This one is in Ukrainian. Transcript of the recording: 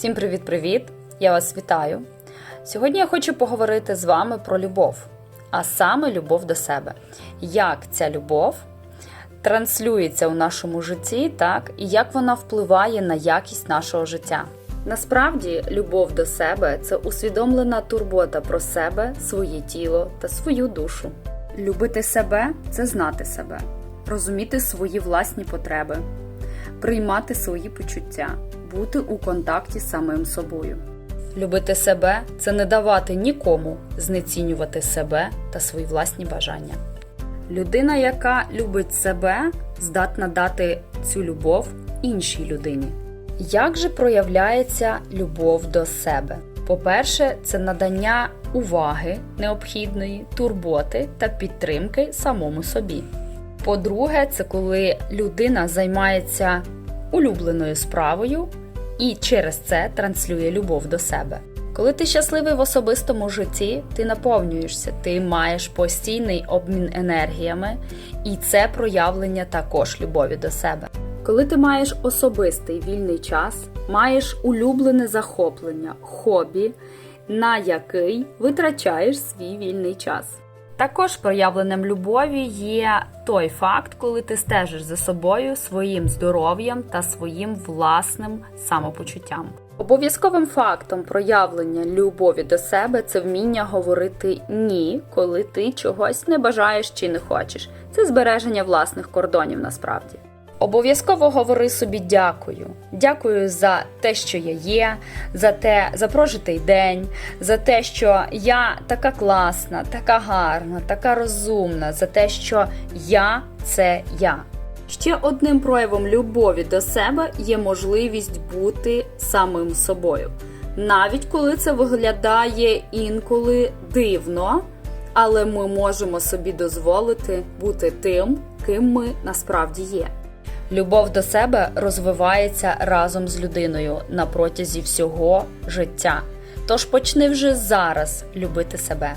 Всім привіт-привіт! Я вас вітаю. Сьогодні я хочу поговорити з вами про любов, а саме любов до себе. Як ця любов транслюється у нашому житті, так, і як вона впливає на якість нашого життя. Насправді, любов до себе це усвідомлена турбота про себе, своє тіло та свою душу. Любити себе це знати себе, розуміти свої власні потреби, приймати свої почуття, бути у контакті з самим собою. Любити себе це не давати нікому знецінювати себе та свої власні бажання. Людина, яка любить себе, здатна дати цю любов іншій людині. Як же проявляється любов до себе? По-перше, це надання уваги необхідної, турботи та підтримки самому собі. По-друге, це коли людина займається улюбленою справою і через це транслює любов до себе. Коли ти щасливий в особистому житті, ти наповнюєшся, ти маєш постійний обмін енергіями, і це проявлення також любові до себе. Коли ти маєш особистий вільний час, маєш улюблене захоплення, хобі, на який витрачаєш свій вільний час. Також проявленням любові є той факт, коли ти стежиш за собою, своїм здоров'ям та своїм власним самопочуттям. Обов'язковим фактом проявлення любові до себе це вміння говорити ні, коли ти чогось не бажаєш чи не хочеш. Це збереження власних кордонів насправді. Обов'язково говори собі дякую. Дякую за те, що я є, за те, за прожитий день, за те, що я така класна, така гарна, така розумна, за те, що я це я. Ще одним проявом любові до себе є можливість бути самим собою, навіть коли це виглядає інколи дивно, але ми можемо собі дозволити бути тим, ким ми насправді є. Любов до себе розвивається разом з людиною на протязі всього життя. Тож почни вже зараз любити себе.